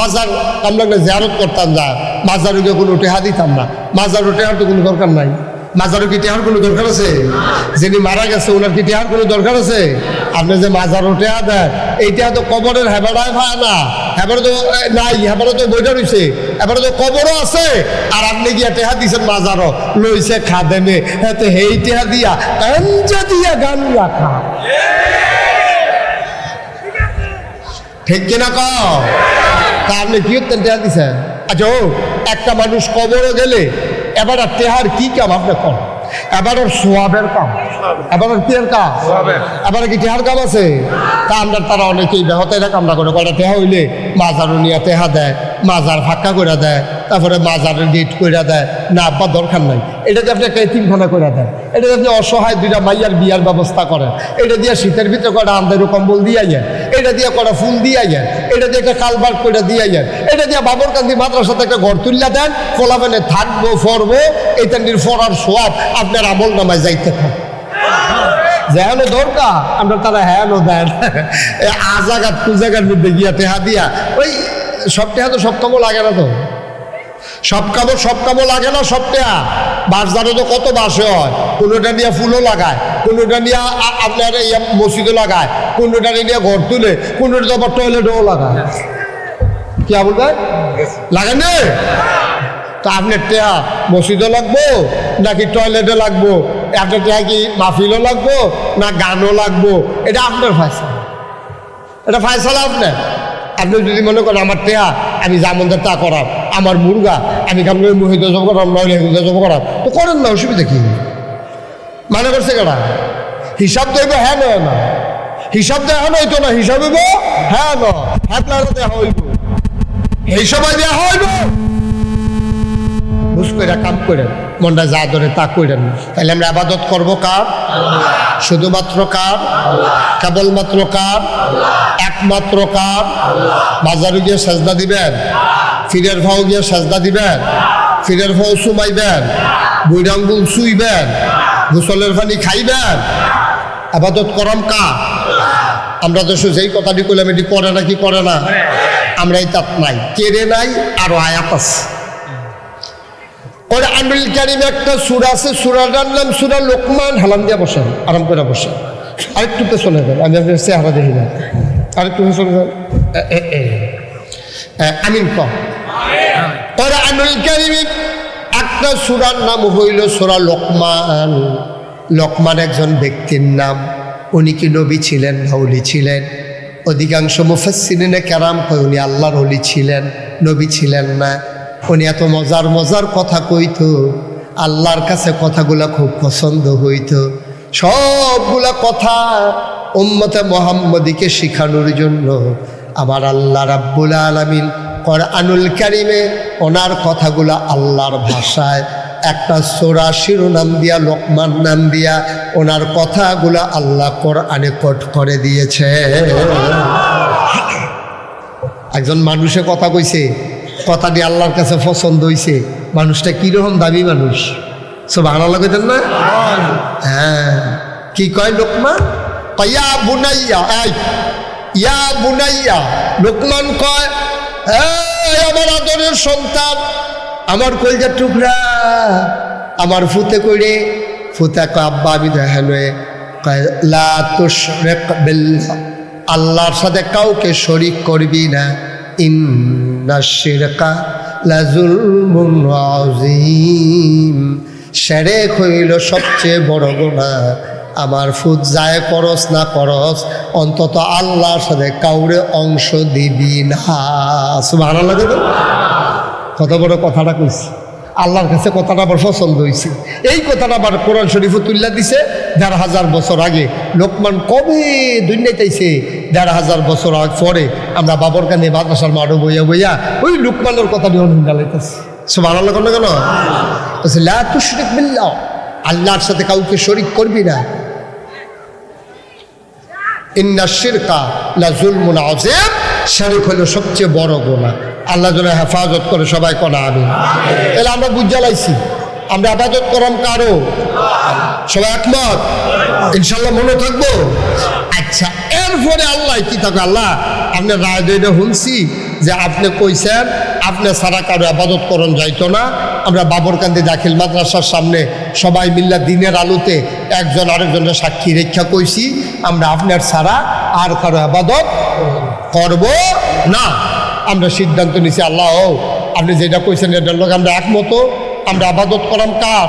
মাজার আমরা একটা জিয়ারত করতাম যা। মাজার গিয়ে কোনো টেহা দিতাম না। মাজার টেহার তো কোনো দরকার নাই। মাজারও কি টেহার কোনো দরকার আছে? যিনি মারা গেছে ওনার কি টেহার কোনো দরকার আছে? আপনি যে মাজারও টেহা দেন এই টেহা তো কবরের হেবাড়ায় পায় না। হেবারে তো নাই হেবারে তো বইটা রয়েছে এবারে তো কবরও আছে। আর আপনি গিয়া টেহা দিছেন মাজারও। লইছে খাদেমে। হ্যাঁ তো হেই টেহা দিয়া আঞ্জা দিয়া গান রাখা। ঠিক কিনা কও? তা আপনি কি হতেন টেহা দিছেন আচ্ছা ও একটা মানুষ কবরও গেলে এবার আর টেহার কি কাম? আপনি কম এবার ওর সোয়াবের কাম। এবার ওর কিয়ের কাম? এবার কি টেহার কাম আছে? তা আমরা তারা অনেকেই ব্যাহত এটা কামটা করে। কয়টা টেহা হইলে মাজারও নিয়ে টেহা দেয়। মাজার ফাঁকা করে দেয়, তারপরে মাজারের গেট করে দেয়, না আব্বার দরকার নাই। এটা দিয়ে আপনি একটা তিনখানা করে দেন, এটা দিয়ে আপনি অসহায় দুইটা মাইয়ার বিয়ার ব্যবস্থা করেন, এটা দিয়ে শীতের ভিতরে কটা আন্দারু কম্বল দিয়ে যান এটা দিয়ে কটা ফুল দিয়ে যান এটা দিয়ে একটা কালবার করে দিয়ে যান এটা দিয়ে বাবর কান্দি মাদ্রাসাতে একটা ঘর তুলিয়া দেন ফলাফেনে থাকব, ফরবো, এটা নির ফরার সোয়াব আপনার আমল নামায় যাইতে থাকে। যেন দরকার, আমরা তারা হ্যাঁ দেন। আজাগাত কুজাগার মধ্যে গিয়া টেহা দিয়া, ওই সব টেহা তো সব কামও লাগে না তো। সব কামড় সব কামড় লাগে না বাস জানো তো কত বাসে হয়। কোনোটা নিয়ে ফুলও লাগায়, কোনোটা নিয়ে আপনার ইয়া মসজিদও লাগায়, কোনোটা নিয়ে ঘর তুলে, কোনোটা তো আবার টয়লেটও লাগায়। কি ভাই? লাগান তা আপনার টেয়া মসজিদও লাগবো, নাকি টয়লেটে লাগবো? একটা টেয়া কি মাহফিলও লাগবো, না গানও লাগবো? এটা আপনার ফায়সা এটা ফায়সালা আপনার? আপনি যদি মনে করেন আমার টেয়া, আমি যা মন তা করাম আমার মুরগা, আমি কামড়ে মুহিত জব করাম, নইলে জব করাম। তো করেন না, অসুবিধা কি? মানে করছে কেনা হিসাব দেব হ্যাঁ নয়, না। হিসাব দেওয়া হইতো না, হিসাব হইব হ্যাঁ নয়। হ্যাঁ দেওয়া হইব। এই সময় দেওয়া হইব। বুঝ করে কাম করেন। মনটা যা ধরে তা করেন তাহলে আমরা আবাদত করব কার? শুধুমাত্র কার? কেবলমাত্র কার? একমাত্র কার? বাজারে গিয়ে সাজদা দিবেন? ফিরের ভাও গিয়ে সাজদা দিবেন? ফিরের ভাও সুমাইবেন? বুইরাঙ্গুল শুইবেন গোসলের পানি খাইবেন? আবাদত করম কা আমরা তো যেই কথাটি করলাম এটি করে না কি করে না? আমরা এই তাত নাই। কেড়ে নাই, আরও আয়াত আছে। কোরআনুল কারিম একটা সুরা আছে, সুরাটার নাম সুরা লোকমান হালাম দিয়ে বসেন আরাম করে বসেন আরেকটু পেছনে যান, আমি আপনার চেহারা দেখি না। আরেকটু পেছনে যান। আমিন কম কোরআনুল কারিম একটা সুরার নাম হইল সুরা লোকমান। লোকমান একজন ব্যক্তির নাম। উনি কি নবী ছিলেন না অলি ছিলেন? অধিকাংশ মুফাসসিরিনে কেরাম কয়, উনি আল্লাহর অলি ছিলেন, নবী ছিলেন না। উনি এত মজার মজার কথা কইত, আল্লাহর কাছে কথাগুলা খুব পছন্দ হইতো। সবগুলা কথা উম্মতে মোহাম্মদীকে শিখানোর জন্য আমার আল্লাহ রাব্বুল আলামিন কোরআনুল কারিমে ওনার কথাগুলা আল্লাহর ভাষায়, একটা সোরা শিরোনাম দিয়া, লোকমান নাম দিয়া ওনার কথাগুলা আল্লাহ কোরআনে কোট করে দিয়েছে। একজন মানুষে কথা কইছে কথাটি আল্লাহর কাছে পছন্দ হইছে, মানুষটা কীরকম দাবি মানুষ? সব ভালো লাগতেন না? হ্যাঁ। কি কয় লোকমান? কয়া বুনাইয়া এই, ইয়া বুনাইয়া লোকমান কয় আমার আদরের সন্তান, আমার কলজার টুকরা, আমার ফুতে কইরে ফুতে কয়, আব্বা, আমি তুশরিক বিল্লাহ আল্লাহর সাথে কাউকে শরিক করবি না। ইন্না শিরকা লাজুলমুন আযীম সেরেক হইল সবচেয়ে বড় গোনা আমার ফুট যায় করস না করস, অন্তত আল্লাহর সাথে কাউরে অংশ দিবি না। কত বড় কথাটা কইছি। আল্লাহর কাছে কথাটা আবার পছন্দ হয়েছে এই কথাটা আবার কোরআন শরীফও তুল্লা দিছে দেড় হাজার বছর আগে। লোকমান কবে দুনিয়াইতেছে দেড় হাজার বছর আগ পরে আমরা বাবর কানে মাদ্রাসার মাঠও বইয়া বইয়া ওই লোকমানের কথা নিয়ে ডালাইতেছি সব আল্লাহ কেন কেন? বলছে, লা তুশরিক বিল্লাহ। আল্লাহর সাথে কাউকে শরিক করবি না। ইন্না শিরকা হলো সবচেয়ে বড় গুনাহ। আল্লাহ যেন হেফাজত করে সবাই কোনা আমি তাহলে আমরা বুঝালাইছি আমরা আবাদত করম কারও? সবাই একমত? ইনশাল্লাহ মনে থাকব? আচ্ছা এরপরে আল্লাহ কি থাকবে আল্লাহ আপনার রায় দইটা শুনছি যে আপনি কইছেন আপনি সারা কারও আবাদত করণ যাইতো না। আমরা বাবরকান্দি দাখিল মাদ্রাসার সামনে সবাই মিল্লা দিনের আলোতে একজন আরেকজনের সাক্ষী রেখা কইছি আমরা আপনার ছাড়া আর কারও আবাদত করব না। আমরা সিদ্ধান্ত নিছি আল্লাহ ও আপনি যেটা কইছেন এটার লোক আমরা একমত। আমরা আবাদত করাম কার?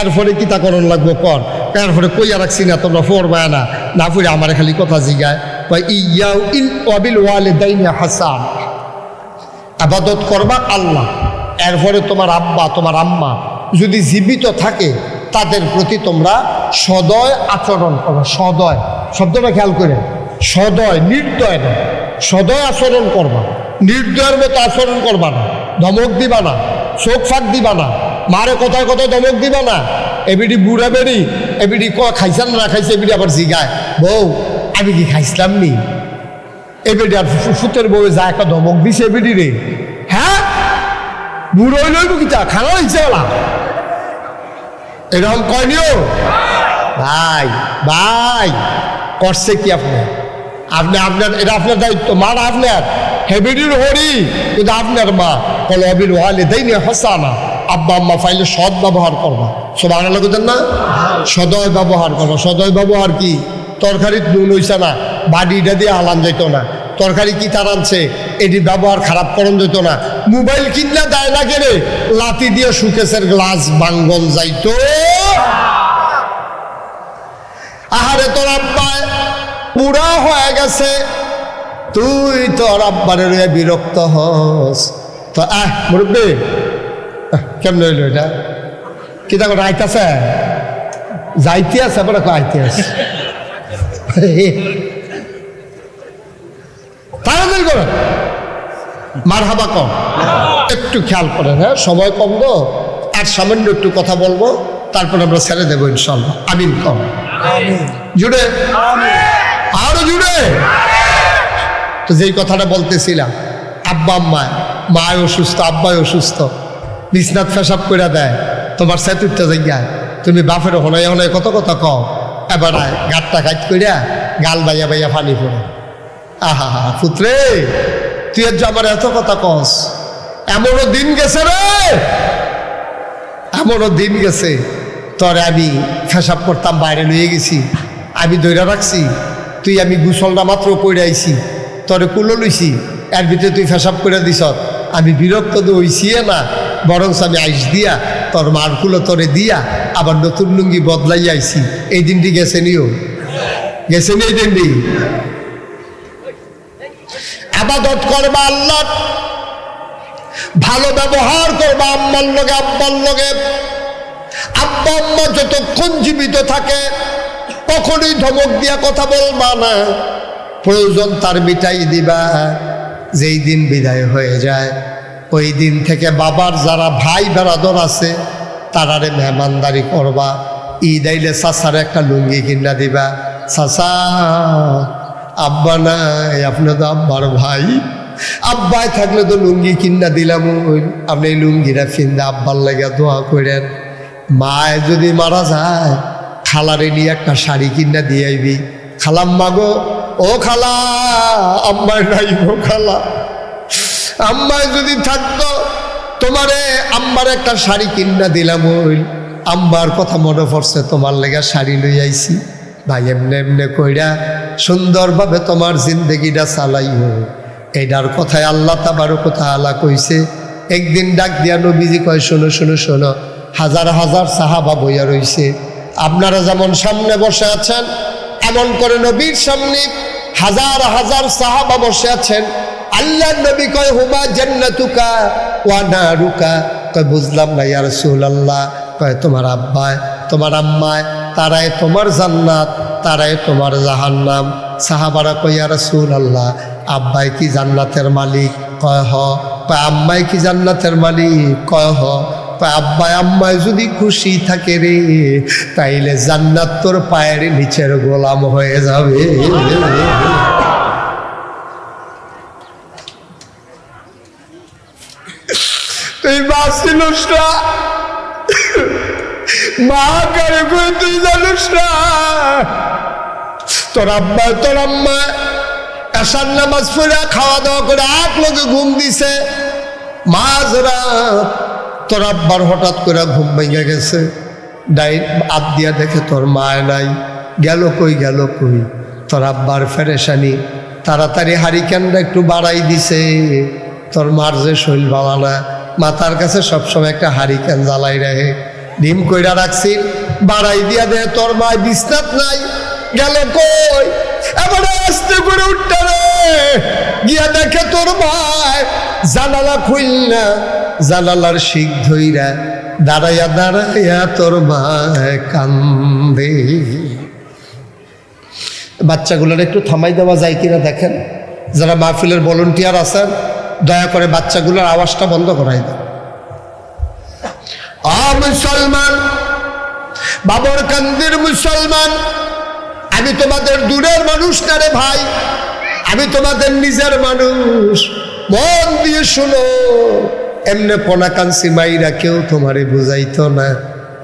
এরপরে কি তা করণ লাগবো কর এরপরে কইয়া রাখছি না, তোমরা পড়বা না। না পড়ে আমার খালি কথা জিগায়। বা ইয়াউ ইল ওয়াবিল ওয়ালে দাইনা হাসান। আবাদত করবা আল্লাহ। এরপরে তোমার আব্বা, তোমার আম্মা যদি জীবিত থাকে, তাদের প্রতি তোমরা সদয় আচরণ করো, সদয়। শব্দটা খেয়াল করে। সদয়, নির্দয় না সদয় আচরণ করবা। নির্দয়ের মতো আচরণ করবা না। ধমক দিবা না। চোখ ফাঁক দিবা না। মারে কথায় কথায় ধমক দিবা না। এবিডি বুড়া বেড়ি, এবিডি ক খাইছান না খাইছে এবিডি আবার জিগায়। বউ আমি কি খাইছিলাম নি? এবিডি আর সুতের বউ যা একটা ধমক দিছে এবিডি রে হ্যাঁ বুড়ো লইব কি তা খানা হয়েছে ওলা এরকম কয়নিও ভাই ভাই করছে কি আপনি? আপনি আপনার এটা আপনার দায়িত্ব মা আপনার হেবিডির হরি কিন্তু আপনার মা, কল অবিল ওয়ালে দেয়নি হাসানা আব্বা, আম্মা ফাইলে সৎ ব্যবহার করবা সব আনা লাগতেন না? সদয় ব্যবহার করো। সদয় ব্যবহার কি? তরকারি নুন হইছে না বাড়িটা দিয়ে আলান যেত না। তরকারি কি তার আনছে? এটি ব্যবহার খারাপ করন যেত না। মোবাইল কিনলে দেয় না কেনে লাতি দিয়ে সুকেশের গ্লাস বাঙ্গল যাইতো। আহারে তোর আব্বায়, পুরা হয়ে গেছে। তুই তোর আব্বারে রয়ে বিরক্ত হস। তো আহ, মুরব্বী কেমন হইল এটা? কি দেখো আইতাছে যাইতে আছে, বলে আইতে আছে। তাড়াতাড়ি করো। মার হাবা কম। একটু খেয়াল করেন হ্যাঁ সময় কম গো। আর সামান্য একটু কথা বলব, তারপর আমরা ছেড়ে দেবো ইনশাল্লাহ আমিন কম। জুড়ে? আরও জুড়ে? তো যেই কথাটা বলতেছিলাম, আব্বা আম্মায়, মায় অসুস্থ, আব্বাই অসুস্থ বিছনাথ ফেসাব করে দেয়। তোমার সেতুরটা জায়গায় তুমি বাপের হনাই হনাই কত কথা কও। এবার গাটটা করিয়া গাল বাইয়া বাইয়া পানি পড়ে। আহা, হা পুত্রে, তুই আজ আমার এত কথা কস। এমনও দিন গেছে রে। এমনও দিন গেছে। তোরে আমি ফেসাব করতাম, বাইরে লইয়ে গেছি। আমি দৈরা রাখছি। তুই আমি গুসলটা মাত্র পড়ে আইছি। তোরে কুলো লইছি। এর ভিতরে তুই ফেসাব করে দিস আমি বিরক্ত তো হইছি না। বরং আমি আইস দিয়া, তোর মার কুলো তোরে দিয়া, আবার নতুন লুঙ্গি বদলাই আইছি। এই দিনটি গেছে নিও। গেছে নি এই দিনটি? আবাদত করবা আল্লাহ ভালো ব্যবহার করবা আম্মার লগে, আব্বার লগে। আব্বা, আম্মা যতক্ষণ জীবিত থাকে, কখনোই ধমক দিয়া কথা বলবা না। প্রয়োজন তার মিটাই দিবা, যেই দিন বিদায় হয়ে যায়। ওই দিন থেকে বাবার যারা ভাই বেড়াদর আছে, তারারে মেহমানদারি করবা। ঈদ আইলে চাচার একটা লুঙ্গি কিনা দিবা। চাচা, আব্বা নাই, আপনি তো আব্বার ভাই। আব্বাই থাকলে তো লুঙ্গি কিনা দিলাম আপনি এই লুঙ্গিটা ফিন্দা আব্বার লেগে দোয়া করেন। মায় যদি মারা যায়, খালারে নিয়ে একটা শাড়ি কিনা দিয়ে আইবি। খালাম মাগো ও খালা আম্মায় নাই ও খালা। আম্মায় যদি থাকতো, তোমারে আম্মার একটা শাড়ি কিনা দিলাম ওই আম্বার কথা মনে পড়ছে, তোমার লেগে শাড়ি লই আইছি। ভাই, এমনে এমনে কইরা সুন্দরভাবে তোমার জিন্দগিটা চালাইও এইটার কথায় আল্লাহ তাবারও কথা আলা কইছে, একদিন ডাক দিয়া নবীজি কয়, শোনো শোনো শোনো, হাজার হাজার সাহাবা বইয়া রইছে। আপনারা যেমন সামনে বসে আছেন, এমন করে নবীর সামনে হাজার হাজার সাহাবা বসে আছেন আল্লাহ নবী কয়, হুমা জান্নাতুকা ওয়া নারুকা? কয়, বুঝলাম না, ইয়া রাসূলুল্লাহ। কয়, তোমার আব্বায়, তোমার আম্মায়, তারাই তোমার জান্নাত, তারাই তোমার জাহান্নাম। সাহাবারা কয়, ইয়া রাসূলুল্লাহ, আব্বাই কি জান্নাতের মালিক? কয়, হ। কয়, আম্মাই কি জান্নাতের মালিক? কয়, হ। কয়, আব্বাই, আম্মাই যদি খুশি থাকে রে, তাইলে জান্নাত তোর পায়ের নিচের গোলাম হয়ে যাবে। তুই বাঁচিলুস না কারে তুই জানিস তোর আব্বা, তোর আম্মা এসার নামাজ পড়া খাওয়া দাওয়া করে এক লোকে ঘুম দিছে। মাঝ রাত তোর আব্বার হঠাৎ করে ঘুম ভেঙে গেছে। ডাই আপ দিয়া দেখে তোর মায় নাই। গেল কই গেল কই? তোর আব্বার ফেরেশানি তাড়াতাড়ি হারিকেনটা একটু বাড়াই দিছে। তোর মার যে শৈল বাবা না মাথার কাছে সবসময় একটা হারিকেন জ্বালাই রাখে। ডিম কইরা রাখছি, বাড়াই দিয়া দে, তোর মায় বিস্তাত নাই, গেল কই? এবার আস্তে করে উঠতে রে। গিয়া দেখে তোর ভাই জানালা খুলনা, জানালার শিখ ধইরা দাঁড়াইয়া দাঁড়াইয়া তোর ভাই কান্দে। বাচ্চাগুলোর একটু থামাই দেওয়া যায় কিনা দেখেন। যারা মাহফিলের ভলেন্টিয়ার আছেন দয়া করে বাচ্চাগুলোর আওয়াজটা বন্ধ করাই দেন। মুসলমান, বাবর কান্দির মুসলমান, আমি তোমাদের দূরের মানুষ না রে ভাই, আমি তোমাদের নিজের মানুষ। মন দিয়ে শুনো, এমনে পনাকান্সি মাইরা কেউ তোমারে বুঝাইতো না।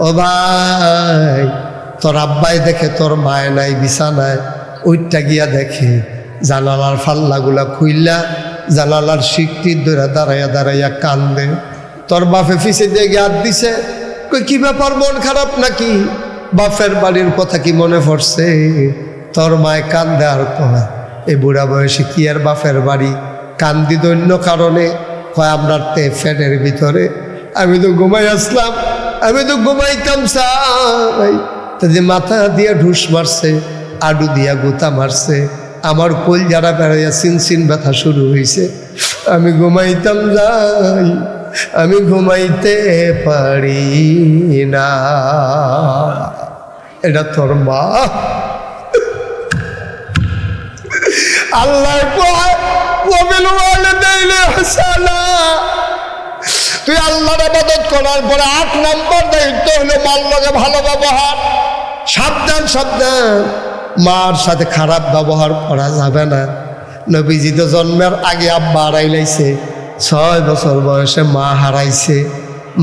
ও ভাই, তোর আব্বাই দেখে তোর মায় নাই, বিছানায় ওইটা গিয়া দেখে জানালার ফাল্লাগুলা খুইল্লা জানালার শিকটির ধরে দাঁড়াইয়া দাঁড়াইয়া কান্দে। তোর বাপে ফিসে দিয়ে গিয়ে দিছে, কই, কি ব্যাপার, মন খারাপ নাকি? বাপের বাড়ির কথা কি মনে পড়ছে? তোর মায় কান্দে আর কয় এই বুড়া বয়সে কি আর বাপের বাড়ি? কান্দি দৈন্য কারণে, কয়, আমরা তে ফ্যানের ভিতরে। আমি তো ঘুমাই আসলাম, আমি তো ঘুমাইতাম চাই তা যে মাথা দিয়া ঢুস মারছে, আডু দিয়া গুতা মারছে। আমার কোল যারা বেড়াইয়া সিন ব্যথা শুরু হয়েছে আমি ঘুমাইতাম যাই, আমি ঘুমাইতে পারি না। এটা তোর মা। আল্লাহ তুই আল্লাহর আবাদত করার পরে আট নম্বর দায়িত্ব হলো মার লগে ভালো ব্যবহার। সাবধান সাবধান। মার সাথে খারাপ ব্যবহার করা যাবে না। নবীজি তো জন্মের আগে আব্বা হারাই লাইছে, ছয় বছর বয়সে মা হারাইছে।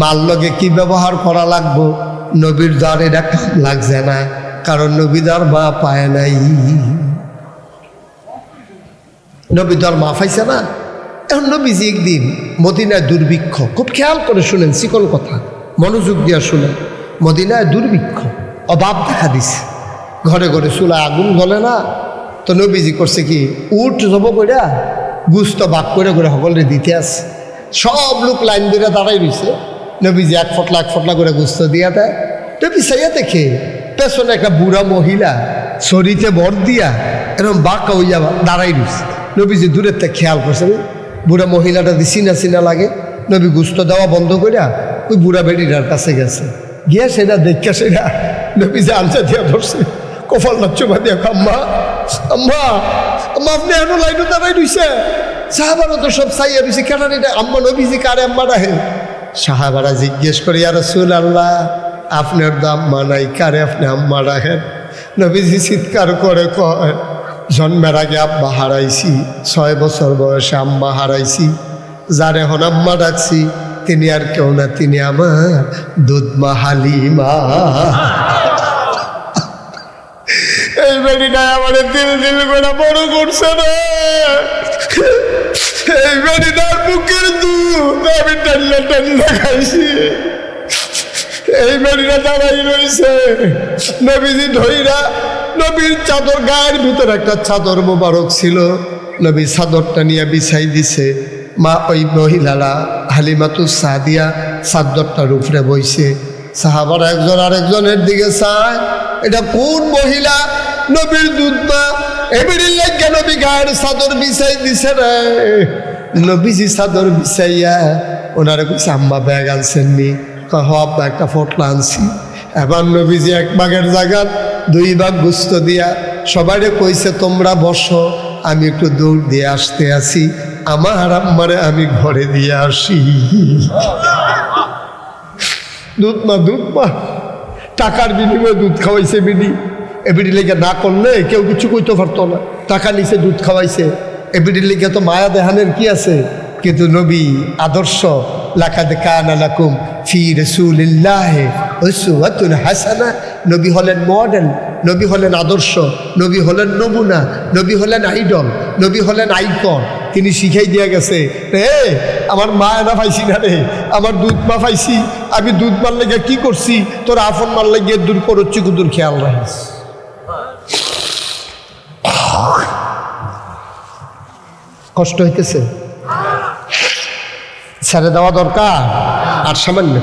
মার লগে কি ব্যবহার করা লাগবো? নবীর দ্বার এটা লাগছে না, কারণ নবীদার মা পায় নাই। নবী দর মা পাইছে না। এখন নবীজি একদিন মদিনায় দুর্ভিক্ষ, খুব খেয়াল করে শুনেন শিকল কথা, মনোযোগ দিয়া শুনেন। মদিনায় দুর্ভিক্ষ, অভাব দেখা দিছে। ঘরে ঘরে চুলায় আগুন জ্বলে না, তো নবীজি করছে কি, উঠ জব কইরা গুস্ত ভাগ করে করে সকলে দিতে আছে। সব লোক লাইন ধরে দাঁড়াই রয়েছে নবীজি এক ফটলা এক ফটলা করে গুস্ত দিয়া দেয়। নবী সাইয়া দেখে পেছনে একটা বুড়া মহিলা শরীরে ভর দিয়া এরকম বাঁকা হইয়া দাঁড়াই রয়েছে নবীজি দূরের থেকে খেয়াল করছে বুড়া মহিলাটা দি চিনা চিনা লাগে, নবী গুস্ত দেওয়া বন্ধ করিয়া ওই বুড়া বেডিটার কাছে গেছে। গিয়া সেটা দেখা সেটা নবী যে আনসা দিয়া ধরছে। কপাল চুমা দিয়া আম্মা। আম্মা আম্মা, আপনি এখনও লাইনে দাঁড়াই রইছে সাহাবারও তো সব চাইয়া রয়েছে কেন এটা আম্মা নবীজি কারে আম্মা রাখে সাহাবারা জিজ্ঞেস করি আর রসুল আল্লাহ আপনার দাম নাই কারে আপনি আম্মা রাখেন নবীজি চিৎকার করে কয় জন্মের আগে আব্বা হারাইছি ছয় বছর বয়সে আম্মা হারাইছি যার এখন আম্মা ডাকছি, তিনি আর কেউ না, তিনি আমার দুধমা হালিমা। বেডিটা আমার দিল দিল করে বড় করছে রে এই বেডিটার বুকের দুধ, আমি টান্না টান্না খাইছি। এই বেডিটা দাঁড়াই রয়েছে নবীজি ধইরা, নবীর চাদর গায়ের ভিতরে একটা চাদর মোবারক ছিল। নবী চাদরটা নিয়ে বিছাই দিছে। মা ওই মহিলারা হালিমাতু সাদিয়া, চাদরটার উপরে বইছে। সাহাবার একজন আরেকজনের দিকে চায়, এটা কোন মহিলা? নবীর দুধ মা এবারের লাগে নবী গায়ের চাদর বিছাই দিছে রে। নবীজি চাদর বিছাইয়া ওনারে কইছে, আম্মা, ব্যাগ আনছেন নি? আব্বা, একটা ফটলা আনছি। এবার নবীজি এক ভাগের জায়গার দুই ভাগ গুস্ত দিয়া সবাইরে কইছে, তোমরা বসো, আমি একটু দৌড় দিয়ে আসতে আসি আমার আম্মারে আমি ঘরে দিয়ে আসি। দুধ মা দুধ মা, টাকার বিনিময়ে দুধ খাওয়াইছে বিনি এবিডি লেগে না করলে কেউ কিছু কইতে পারতো না। টাকা নিছে, দুধ খাওয়াইছে। এবিডি লেগে তো মায়া দেহানের কি আছে? কিন্তু নবী আদর্শ, লাকাদ কানা লাকুম ফি রাসূলিল্লাহি উসওয়াতুন হাসানা। নবী হলেন মডেল নবী হলেন আদর্শ, নবী হলেন নমুনা, নবী হলেন আইডল নবী হলেন আইকন তিনি শিখাই দিয়া গেছে, রে, আমার মা এনা পাইছি না রে, আমার দুধ মা পাইছি, আমি দুধ মার লেগে কি করছি? তোর আফন মার লেগে দূর করছি কুদুর খেয়াল রাখিস। কষ্ট হইতেছে ছেড়ে দেওয়া দরকার আর সামান্য।